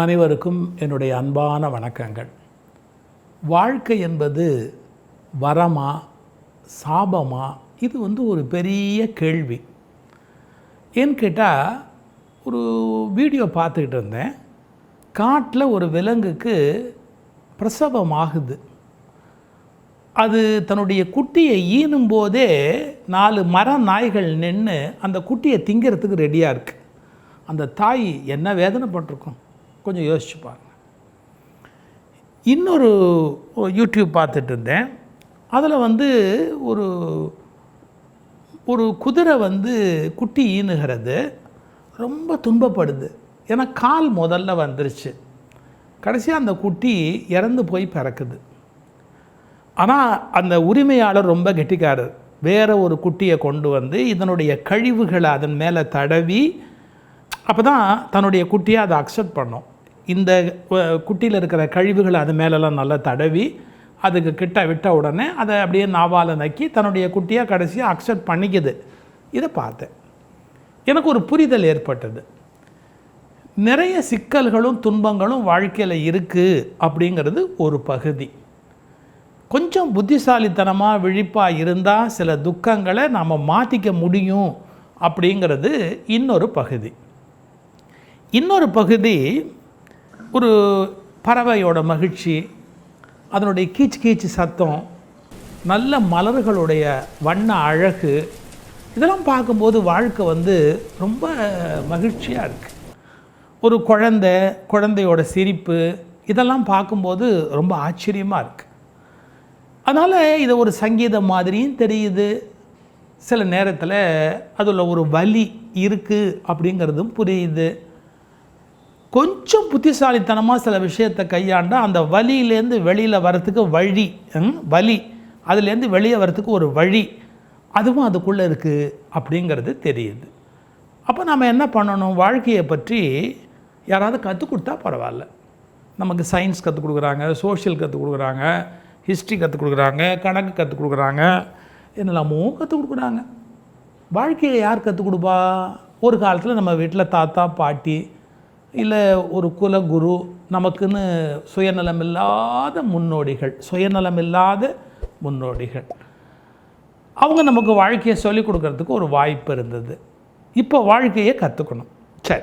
அனைவருக்கும் என்னுடைய அன்பான வணக்கங்கள். வாழ்க்கை என்பது வரமா சாபமா? இது வந்து ஒரு பெரிய கேள்வி. ஏன்னு கேட்டால் ஒரு வீடியோ பார்த்துக்கிட்டு இருந்தேன். காட்டில் ஒரு விலங்குக்கு பிரசவம் ஆகுது அது தன்னுடைய குட்டியை ஈனும் போதே நாலு மர நாய்கள் நின்று அந்த குட்டியை திங்கிறதுக்கு ரெடியாக இருக்குது அந்த தாய் என்ன வேதனைப்பட்டிருக்கும் கொஞ்சம் யோசிச்சு பாருங்கள் இன்னொரு யூடியூப் பார்த்துட்டு இருந்தேன் அதில் வந்து ஒரு ஒரு குதிரை வந்து குட்டி ஈனுகிறது. ரொம்ப துன்பப்படுது. ஏன்னா கால் முதல்ல வந்துருச்சு. கடைசியாக அந்த குட்டி இறந்து போய் பிறக்குது. ஆனால் அந்த உரிமையாளர் ரொம்ப கெட்டிக்காரர். வேறு ஒரு குட்டியை கொண்டு வந்து இதனுடைய கழிவுகளை அதன் மேலே தடவி அப்போ தான் தன்னுடைய குட்டியை அதை அக்செப்ட் பண்ணோம். இந்த குட்டியில் இருக்கிற கழிவுகளை அது மேலெல்லாம் நல்லா தடவி அதுக்கு கிட்ட விட்ட உடனே அதை அப்படியே நாவால் நக்கி தன்னுடைய குட்டியாக கடைசியாக அக்செப்ட் பண்ணிக்குது. இதை பார்த்தேன். எனக்கு ஒரு புரிதல் ஏற்பட்டது. நிறைய சிக்கல்களும் துன்பங்களும் வாழ்க்கையில் இருக்குது அப்படிங்கிறது ஒரு பகுதி. கொஞ்சம் புத்திசாலித்தனமாக விழிப்பாக இருந்தால் சில துக்கங்களை நாம் மாற்றிக்க முடியும் அப்படிங்கிறது இன்னொரு பகுதி. இன்னொரு பகுதி ஒரு பறவையோட மகிழ்ச்சி அதனுடைய கீச்சு கீச்சு சத்தம் நல்ல மலர்களுடைய வண்ண அழகு இதெல்லாம் பார்க்கும்போது வாழ்க்கை வந்து ரொம்ப மகிழ்ச்சியாக இருக்குது ஒரு குழந்தை குழந்தையோட சிரிப்பு இதெல்லாம் பார்க்கும்போது ரொம்ப ஆச்சரியமாக இருக்குது அதனால் இதை ஒரு சங்கீதம் மாதிரியும் தெரியுது. சில நேரத்தில் அதில் ஒரு வலி இருக்குது அப்படிங்கிறதும் புரியுது. கொஞ்சம் புத்திசாலித்தனமாக சில விஷயத்தை கையாண்டால் அந்த வலியிலேருந்து வெளியில் வரத்துக்கு வழி வழி வலி. அதுலேருந்து வெளியே வரத்துக்கு ஒரு வழி. அதுவும் அதுக்குள்ளே இருக்குது அப்படிங்கிறது தெரியுது. அப்போ நம்ம என்ன பண்ணணும்? வாழ்க்கையை பற்றி யாராவது கற்றுக் கொடுத்தா பரவாயில்ல. நமக்கு சயின்ஸ் கற்றுக் கொடுக்குறாங்க சோஷியல் கற்றுக் கொடுக்குறாங்க ஹிஸ்ட்ரி கற்றுக் கொடுக்குறாங்க கணக்கு கற்றுக் கொடுக்குறாங்க என்னெல்லாமோ கற்றுக் கொடுக்குறாங்க. வாழ்க்கையை யார் கற்றுக் கொடுப்பா? ஒரு காலத்தில் நம்ம வீட்டில் தாத்தா பாட்டி இல்லை ஒரு குலகுரு நமக்குன்னு சுயநலமில்லாத முன்னோடிகள் சுயநலமில்லாத முன்னோடிகள். அவங்க நமக்கு வாழ்க்கையை சொல்லிக் கொடுக்கறதுக்கு ஒரு வாய்ப்பு இருந்தது. இப்போ வாழ்க்கையை கற்றுக்கணும் சரி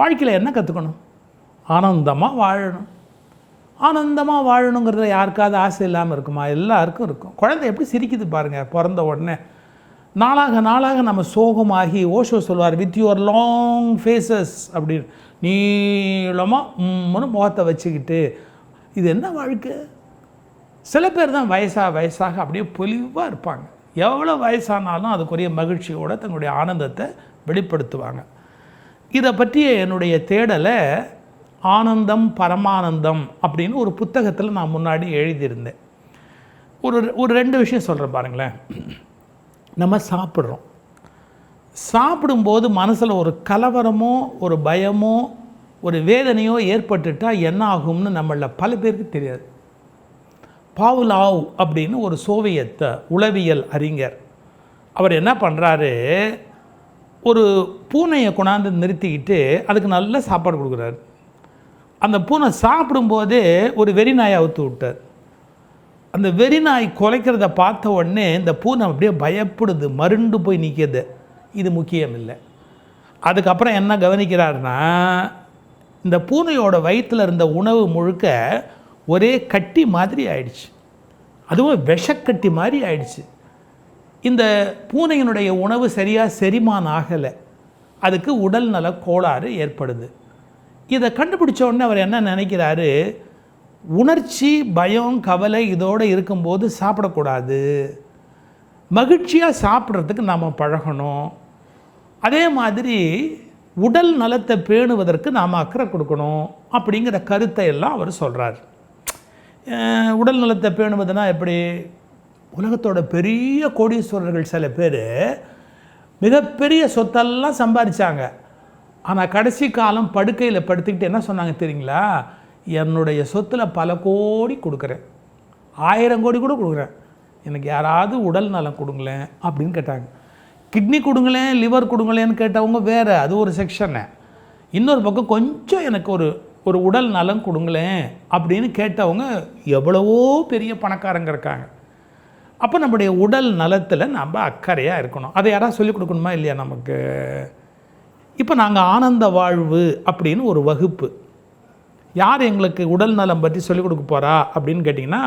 வாழ்க்கையில் என்ன கற்றுக்கணும் ஆனந்தமாக வாழணும். ஆனந்தமாக வாழணுங்கிறதுல யாருக்காவது ஆசை இல்லாமல் இருக்குமா? எல்லாருக்கும் இருக்கும். குழந்தை எப்படி சிரிக்குது பாருங்கள் பிறந்த உடனே. நாளாக நாளாக நம்ம சோகமாகி ஓஷோ சொல்வார் வித் யுவர் லாங் ஃபேஸஸ் அப்படின்னு. நீளமாக உம்முன்னு முகத்தை வச்சுக்கிட்டு இது என்ன வாழ்க்கை? சில பேர் தான் வயசாக வயசாக அப்படியே பொலிவாக இருப்பாங்க. எவ்வளோ வயசானாலும் அதுக்குரிய மகிழ்ச்சியோடு தங்களுடைய ஆனந்தத்தை வெளிப்படுத்துவாங்க. இதை பற்றிய என்னுடைய தேடலை ஆனந்தம் பரமானந்தம் அப்படின்னு ஒரு புத்தகத்தில் நான் முன்னாடி எழுதியிருந்தேன். ஒரு ஒரு ரெண்டு விஷயம் சொல்கிறேன் பாருங்களேன். நம்ம சாப்பிட்றோம். சாப்பிடும்போது மனசில் ஒரு கலவரமோ ஒரு பயமோ ஒரு வேதனையோ ஏற்பட்டுட்டால் என்ன ஆகும்னு நம்மள பல பேருக்கு தெரியாது. பாவுலாவ் அப்படின்னு ஒரு சோவியத் உளவியல் அறிஞர். அவர் என்ன பண்ணுறாரு ஒரு பூனையை கொண்டாந்து நிறுத்திக்கிட்டு அதுக்கு நல்ல சாப்பாடு கொடுக்குறாரு. அந்த பூனை சாப்பிடும்போதே ஒரு வெறிநாயை அவுத்து விட்டார். அந்த வெறிநாய் குலைக்கிறத பார்த்த உடனே இந்த பூனை அப்படியே பயப்படுது மருண்டு போய் நிற்கிது இது முக்கியம் இல்லை அதுக்கப்புறம் என்ன கவனிக்கிறாருன்னா இந்த பூனையோட வயிற்றில் இருந்த உணவு முழுக்க ஒரே கட்டி மாதிரி ஆயிடுச்சு. அதுவும் விஷக்கட்டி மாதிரி ஆயிடுச்சு. இந்த பூனையினுடைய உணவு சரியாக செரிமானம் ஆகலை. அதுக்கு உடல்நல கோளாறு ஏற்படுது. இதை கண்டுபிடிச்ச உடனே அவர் என்ன நினைக்கிறாரு உணர்ச்சி பயம் கவலை இதோடு இருக்கும்போது சாப்பிடக்கூடாது. மகிழ்ச்சியாக சாப்பிட்றதுக்கு நாம் பழகணும். அதே மாதிரி உடல் நலத்தை பேணுவதற்கு நாம் அக்கறை கொடுக்கணும் அப்படிங்கிற கருத்தை எல்லாம் அவர் சொல்கிறார் உடல் நலத்தை பேணுவதுனா எப்படி? உலகத்தோட பெரிய கோடீஸ்வரர்கள் சில பேர் மிகப்பெரிய சொத்தெல்லாம் சம்பாதிச்சாங்க ஆனால் கடைசி காலம் படுக்கையில் படுத்துக்கிட்டு என்ன சொன்னாங்க தெரியுங்களா? என்னுடைய சொத்தில் பல கோடி கொடுக்குறேன். ஆயிரம் கோடி கூட கொடுக்குறேன். எனக்கு யாராவது உடல் நலம் கொடுங்களேன் அப்படின்னு கேட்டாங்க. கிட்னி கொடுங்களேன் லிவர் கொடுங்களேன்னு கேட்டவங்க வேறு அது ஒரு செக்ஷனு. இன்னொரு பக்கம் கொஞ்சம் எனக்கு ஒரு ஒரு உடல் நலம் கொடுங்களேன் அப்படின்னு கேட்டவங்க எவ்வளவோ பெரிய பணக்காரங்க இருக்காங்க. அப்போ நம்முடைய உடல் நலத்தில் நம்ம அக்கறையாக இருக்கணும். அதை யாராவது சொல்லிக் கொடுக்கணுமா இல்லையா நமக்கு? இப்போ நாங்கள் ஆனந்த வாழ்வு அப்படின்னு ஒரு வகுப்பு. யார் எங்களுக்கு உடல் நலம் பற்றி சொல்லிக் கொடுக்க போகிறா அப்படின்னு கேட்டிங்கன்னா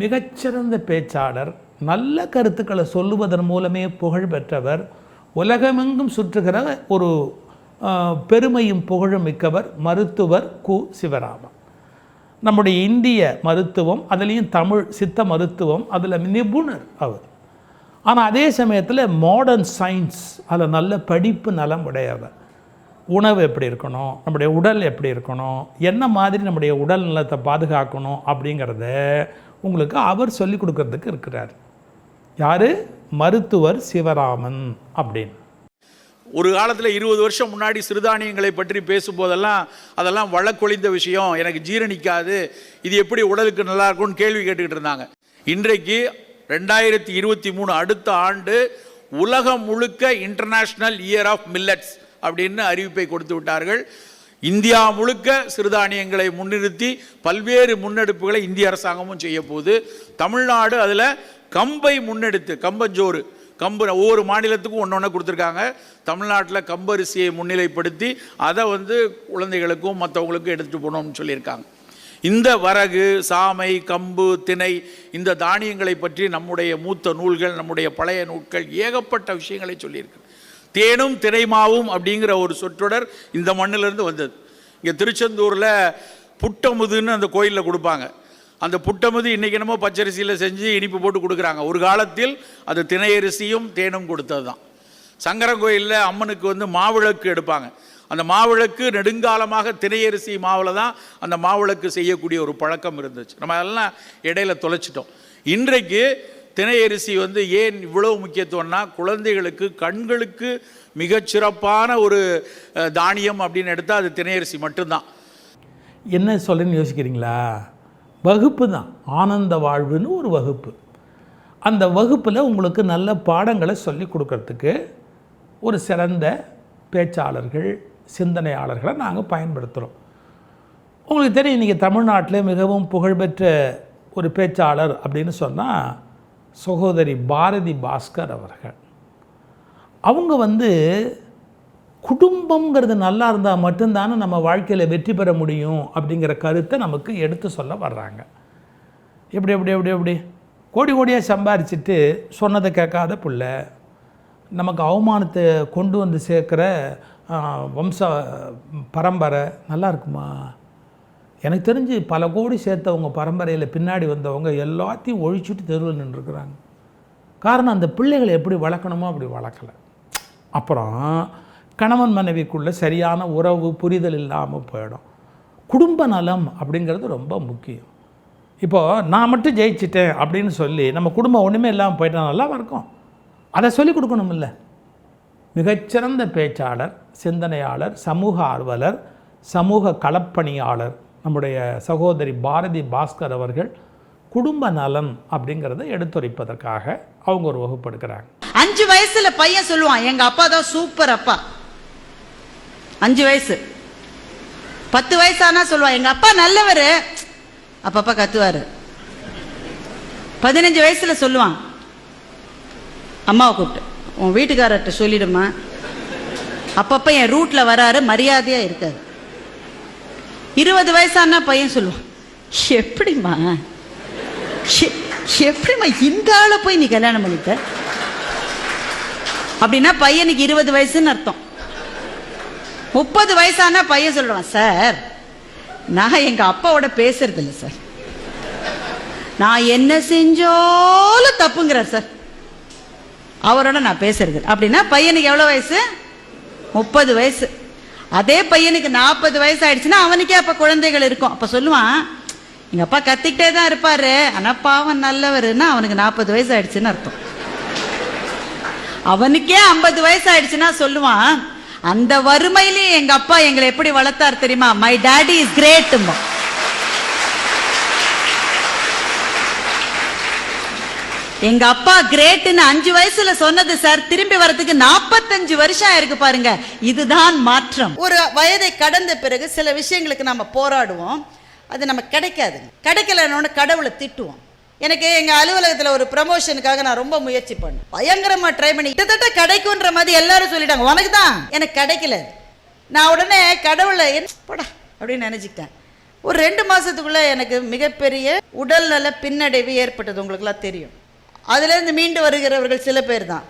மிகச்சிறந்த பேச்சாளர் நல்ல கருத்துக்களை சொல்லுவதன் மூலமே புகழ் பெற்றவர் உலகமெங்கும் சுற்றுகிற ஒரு பெருமையும் புகழும் மிக்கவர் மருத்துவர் கு. சிவராமன். நம்முடைய இந்திய மருத்துவம் அதுலேயும் தமிழ் சித்த மருத்துவம் அதில் நிபுணர் அவர். ஆனால் அதே சமயத்தில் மாடர்ன் சயின்ஸ் அதில் நல்ல படிப்பு நலம் உடையவர். உணவு எப்படி இருக்கணும் நம்முடைய உடல் எப்படி இருக்கணும் என்ன மாதிரி நம்முடைய உடல் நலத்தை பாதுகாக்கணும் அப்படிங்கிறத உங்களுக்கு அவர் சொல்லிக் கொடுக்கறதுக்கு இருக்கிறார். யார்? மருத்துவர் சிவராமன் அப்படின்னு. ஒரு காலத்தில் இருபது வருஷம் முன்னாடி சிறுதானியங்களை பற்றி பேசும்போதெல்லாம் அதெல்லாம் வழக்கொழிந்த விஷயம். எனக்கு ஜீரணிக்காது. இது எப்படி உடலுக்கு நல்லா இருக்கும்னு கேள்வி கேட்டுக்கிட்டு இருந்தாங்க. இன்றைக்கு ரெண்டாயிரத்தி இருபத்தி மூணு அடுத்த ஆண்டு உலகம் முழுக்க இன்டர்நேஷ்னல் இயர் ஆஃப் மில்லட்ஸ் அப்படின்னு அறிவிப்பை கொடுத்து விட்டார்கள். இந்தியா முழுக்க சிறுதானியங்களை முன்னிறுத்தி பல்வேறு முன்னெடுப்புகளை இந்திய அரசாங்கமும் செய்ய போகுது. தமிழ்நாடு அதில் கம்பை முன்னெடுத்து கம்பஞ்சோறு கம்பு ஒவ்வொரு மாநிலத்துக்கும் ஒன்று ஒன்று கொடுத்துருக்காங்க. தமிழ்நாட்டில் கம்பரிசியை முன்னிலைப்படுத்தி அதை வந்து குழந்தைகளுக்கும் மற்றவங்களுக்கும் எடுத்துகிட்டு போகணும்னு சொல்லியிருக்காங்க. இந்த வரகு சாமை கம்பு திணை இந்த தானியங்களை பற்றி நம்முடைய மூத்த நூல்கள் நம்முடைய பழைய நூல்கள் ஏகப்பட்ட விஷயங்களை சொல்லியிருக்கு. தேனும் திரைமாவும் அப்படிங்கிற ஒரு சொற்றொடர் இந்த மண்ணிலிருந்து வந்தது. இங்கே திருச்செந்தூரில் புட்டமுதுன்னு அந்த கோயிலில் கொடுப்பாங்க. அந்த புட்டமுது இன்றைக்கி என்னமோ பச்சரிசியில் செஞ்சு இனிப்பு போட்டு கொடுக்குறாங்க. ஒரு காலத்தில் அது திணையரிசியும் தேனும் கொடுத்தது தான் சங்கரன் கோயிலில் அம்மனுக்கு வந்து மாவிளக்கு எடுப்பாங்க. அந்த மாவிளக்கு நெடுங்காலமாக திணையரிசி மாவில் தான் அந்த மாவிளக்கு செய்யக்கூடிய ஒரு பழக்கம் இருந்துச்சு. நம்ம அதெல்லாம் இடையில தொலைச்சிட்டோம். இன்றைக்கு தினையரிசி வந்து ஏன் இவ்வளவு முக்கியத்துவம்னா குழந்தைகளுக்கு கண்களுக்கு மிகச்சிறப்பான ஒரு தானியம் அப்படின்னு எடுத்தால் அது தினையரிசி மட்டும்தான். என்ன சொல்லுன்னு யோசிக்கிறீங்களா? வகுப்பு தான். ஆனந்த வாழ்வுன்னு ஒரு வகுப்பு. அந்த வகுப்பில் உங்களுக்கு நல்ல பாடங்களை சொல்லி கொடுக்கறதுக்கு ஒரு சிறந்த பேச்சாளர்கள் சிந்தனையாளர்களை நாங்கள் பயன்படுத்துகிறோம் உங்களுக்கு தெரியும் இன்றைக்கி தமிழ்நாட்டில் மிகவும் புகழ்பெற்ற ஒரு பேச்சாளர் அப்படின்னு சொன்னால் சகோதரி பாரதி பாஸ்கர் அவர்கள். அவங்க வந்து குடும்பங்கிறது நல்லா இருந்தால் மட்டும்தானே நம்ம வாழ்க்கையில் வெற்றி பெற முடியும் அப்படிங்கிற கருத்தை நமக்கு எடுத்து சொல்ல வர்றாங்க. எப்படி எப்படி எப்படி எப்படி? கோடி கோடியாக சம்பாரிச்சிட்டு சொன்னதை கேட்காத பிள்ளை நமக்கு அவமானத்தை கொண்டு வந்து சேர்க்குற வம்ச பரம்பரை நல்லா இருக்குமா? எனக்கு தெரிஞ்சு பல கோடி சேர்த்தவங்க பரம்பரையில் பின்னாடி வந்தவங்க எல்லாத்தையும் ஒழிச்சுட்டு தெருவில் நின்றுருக்குறாங்க. காரணம் அந்த பிள்ளைகளை எப்படி வளர்க்கணுமோ அப்படி வளர்க்கலை. அப்புறம் கணவன் மனைவிக்குள்ளே சரியான உறவு புரிதல் இல்லாமல் போயிடும். குடும்ப நலம் அப்படிங்கிறது ரொம்ப முக்கியம். இப்போது நான் மட்டும் ஜெயிச்சிட்டேன் அப்படின்னு சொல்லி நம்ம குடும்பம் ஒன்றுமே இல்லாமல் போயிட்டா நல்லா இருக்கும். அதை சொல்லிக் கொடுக்கணுமில்ல. மிகச்சிறந்த பேச்சாளர் சிந்தனையாளர் சமூக ஆர்வலர் சமூக களப்பணியாளர். நம்முடைய சகோதரி பாரதி பாஸ்கர் அவர்கள் குடும்ப நலம் அப்படிங்கிறத எடுத்துரைப்பதற்காக அவங்க ஒரு வகுப்பு எடுக்கிறாங்க அஞ்சு வயசுல பையன் சொல்லுவான் எங்க அப்பா தான் சூப்பர் அப்பா. அஞ்சு வயசு. பத்து வயசானா சொல்லுவான் எங்க அப்பா நல்லவர். அப்பப்பா கத்துவாரு. பதினஞ்சு வயசுல சொல்லுவான் அம்மாவை கூப்பிட்டு உன் வீட்டுக்காரர்கிட்ட சொல்லிடுமா அப்பப்ப என் ரூட்ல வராரு மரியாதையா இருக்காரு. இருபது வயசானா பையன் சொல்லுவான் எப்படிம்மா? எ- எப்படிம்மா இந்த ஆளை போய் நீ கல்யாணம் பண்ணிட்ட? அப்படின்னா பையனுக்கு இருபது வயசுன்னு அர்த்தம். முப்பது வயசானா பையன் சொல்லுவான் சார் நான் எங்க அப்பாவோட பேசுறது இல்லை சார். நான் என்ன செஞ்சாலும் தப்புங்கிறார் சார். அவரோட நான் பேசுறது. அப்படின்னா பையனுக்கு எவ்வளவு வயசு? முப்பது வயசு. அதே பையனுக்கு நாற்பது வயசு ஆயிடுச்சுன்னா அவனுக்கே அப்ப குழந்தைகள் இருக்கும். அப்ப சொல்லுவான் எங்க அப்பா கத்திக்கிட்டே தான் இருப்பாரு. ஆனா பாவம் நல்லவருன்னா அவனுக்கு நாற்பது வயசு ஆயிடுச்சுன்னு அர்த்தம். அவனுக்கே ஐம்பது வயசு ஆயிடுச்சுன்னா சொல்லுவான் அந்த வறுமையிலே எங்க அப்பா எங்களை எப்படி வளர்த்தார் தெரியுமா? மை டாடி இஸ் கிரேட் எங்க அப்பா கிரேட்னு அஞ்சு வயசுல சொன்னது சார். திரும்பி வரதுக்கு நாற்பத்தஞ்சு வருஷம் ஆயிருக்கு பாருங்க. இதுதான் மாற்றம். ஒரு வயதை கடந்த பிறகு சில விஷயங்களுக்கு நம்ம போராடுவோம். அது நம்ம கிடைக்காது. கிடைக்கலன்னு கடவுளை திட்டுவோம். எனக்கு எங்க அலுவலகத்துல ஒரு ப்ரமோஷனுக்காக நான் ரொம்ப முயற்சி பண்ணேன். பயங்கரமா ட்ரை பண்ணி கிட்டத்தட்ட கிடைக்குன்ற மாதிரி எல்லாரும் சொல்லிட்டாங்க. உனக்கு தான்? எனக்கு கிடைக்கல. நான் உடனே கடவுளை என்ன போடா அப்படின்னு நினைச்சுக்கிட்டேன். ஒரு ரெண்டு மாசத்துக்குள்ள எனக்கு மிகப்பெரிய உடல்நல பின்னடைவு ஏற்பட்டது உங்களுக்குலாம் தெரியும். அதுலேருந்து மீண்டு வருகிறவர்கள் சில பேர் தான்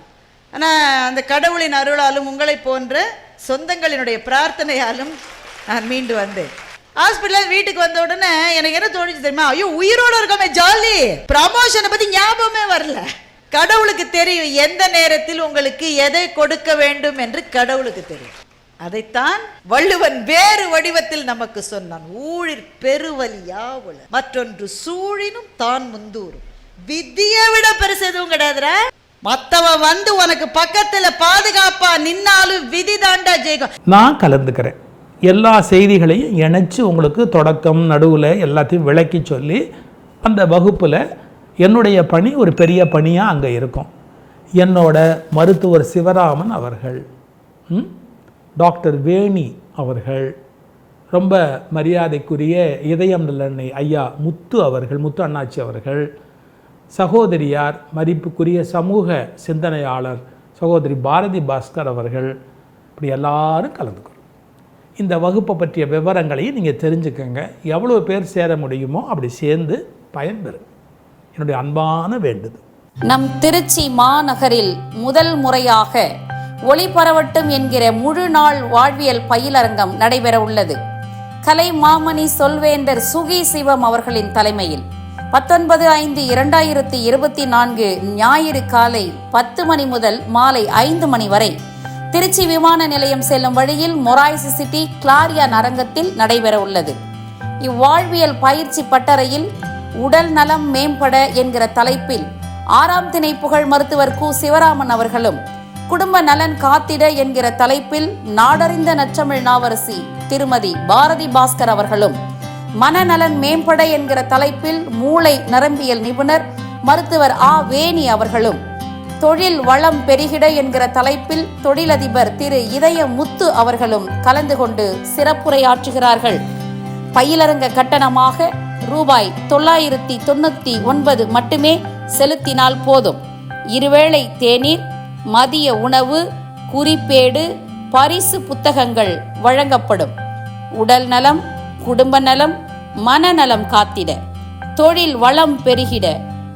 ஆனால் அந்த கடவுளின் அருளாலும் உங்களை போன்ற சொந்தங்களினுடைய பிரார்த்தனையாலும் நான் மீண்டு வந்தேன். ஹாஸ்பிட்டல் வீட்டுக்கு வந்த உடனே எனக்கு என்ன தோணுச்சு தெரியுமா? ஐயோ உயிரோடு இருக்கமே ஜாலி. ப்ரமோஷனை பற்றி ஞாபகமே வரல. கடவுளுக்கு தெரியும் எந்த நேரத்தில் உங்களுக்கு எதை கொடுக்க வேண்டும் என்று கடவுளுக்கு தெரியும். அதைத்தான் வள்ளுவன் வேறு வடிவத்தில் நமக்கு சொன்னான். ஊழிற் பெருவலியாவுல மற்றொன்று சூழினும் தான் முந்தூரும் வித்தியை விட பெருசு எதுவும் கிடையாதுரா மத்தவன் வந்து உனக்கு பக்கத்துல பாதுகாப்பா நின்னாலும் விதி தாண்டா ஜெயிக்கும். நான் கலந்துக்கிறேன். எல்லா செய்திகளையும் இணைச்சு உங்களுக்கு தொடக்கம் நடுவில் எல்லாத்தையும் விளக்கி சொல்லி அந்த வகுப்பில் என்னுடைய பணி ஒரு பெரிய பணியாக அங்கே இருக்கும். என்னோட மருத்துவர் சிவராமன் அவர்கள் ம்? டாக்டர் வேணி அவர்கள் ரொம்ப மரியாதைக்குரிய இதயம் நல்லெண்ணெய் ஐயா முத்து அவர்கள் முத்து அண்ணாச்சி அவர்கள் சகோதரியார் மதிப்புக்குரிய சமூக சிந்தனையாளர் சகோதரி பாரதி பாஸ்கர் அவர்கள் இப்படி எல்லாரும் கலந்துக்கிறோம் இந்த வகுப்பை பற்றிய விவரங்களையும் நீங்கள் தெரிஞ்சுக்கங்க. எவ்வளோ பேர் சேர முடியுமோ அப்படி சேர்ந்து பயன்பெறும் என்னுடைய அன்பான வேண்டுதல். நம் திருச்சி மாநகரில் முதல் முறையாக ஒளிபரவட்டும் என்கிற முழு நாள் வாழ்வியல் பயிலரங்கம் நடைபெற உள்ளது. கலை மாமணி சொல்வேந்தர் சுகி சிவம் அவர்களின் தலைமையில். பத்தொன்பது ஐந்து இரண்டாயிரத்தி இருபத்தி நான்கு ஞாயிறு காலை பத்து மணி முதல் மாலை ஐந்து மணி வரை திருச்சி விமான நிலையம் செல்லும் வழியில் மொராய்ஸ் சிட்டி கிளாரியான் அரங்கத்தில் நடைபெற உள்ளது. இவ்வாழ்வியல் பயிற்சி பட்டறையில் உடல் நலம் மேம்பட என்கிற தலைப்பில் ஆறாம் திணை புகழ் மருத்துவர் கு. சிவராமன் அவர்களும் குடும்ப நலன் காத்திட என்கிற தலைப்பில் நாடறிந்த நற்றமிழ் நாவரசி திருமதி பாரதி பாஸ்கர் அவர்களும் மனநலன் மேம்பட என்கிற தலைப்பில் மூளை நரம்பியல் நிபுணர் மருத்துவர் ஆ. வேணி அவர்களும். தொழில் வளம் பெருகிட என்கிற தலைப்பில் தொழிலதிபர் திரு. இதய முத்து அவர்களும் கலந்து கொண்டு சிறப்புரையாற்றுகிறார்கள். பயிலரங்க கட்டணமாக ரூபாய் தொள்ளாயிரத்தி தொண்ணூத்தி ஒன்பது மட்டுமே செலுத்தினால் போதும். இருவேளை தேநீர் மதிய உணவு குறிப்பேடு பரிசு புத்தகங்கள் வழங்கப்படும். உடல் நலம் குடும்ப நலம் மனநலம் காத்திட தொழில் வளம் பெருகிட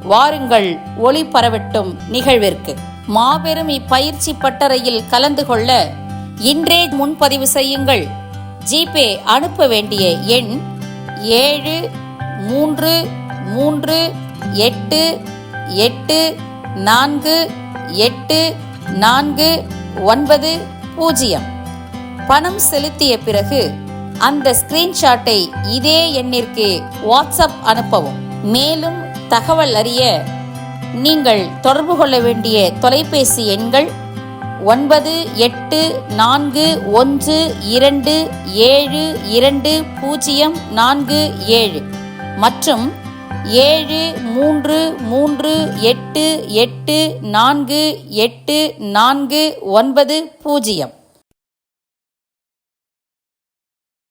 வாருங்கள் ஒளி பரவட்டும் நிகழ்விற்கு. மாபெரும் இப்பயிற்சி பட்டறையில் கலந்து கொள்ள இன்றே முன்பதிவு செய்யுங்கள். ஜிபே அனுப்ப வேண்டிய எண் ஏழு மூன்று மூன்று எட்டு எட்டு நான்கு எட்டு நான்கு ஒன்பது பூஜ்ஜியம். பணம் செலுத்திய பிறகு அந்த ஸ்கிரீன்ஷாட்டை இதே எண்ணிற்கு வாட்ஸ்அப் அனுப்பவும். மேலும் தகவல் அறிய நீங்கள் தொடர்பு கொள்ள வேண்டிய தொலைபேசி எண்கள் ஒன்பது எட்டு நான்கு ஒன்று இரண்டு ஏழு இரண்டு பூஜ்ஜியம் நான்கு ஏழு மற்றும் ஏழு மூன்று மூன்று எட்டு எட்டு நான்கு எட்டு நான்கு ஒன்பது பூஜ்ஜியம்.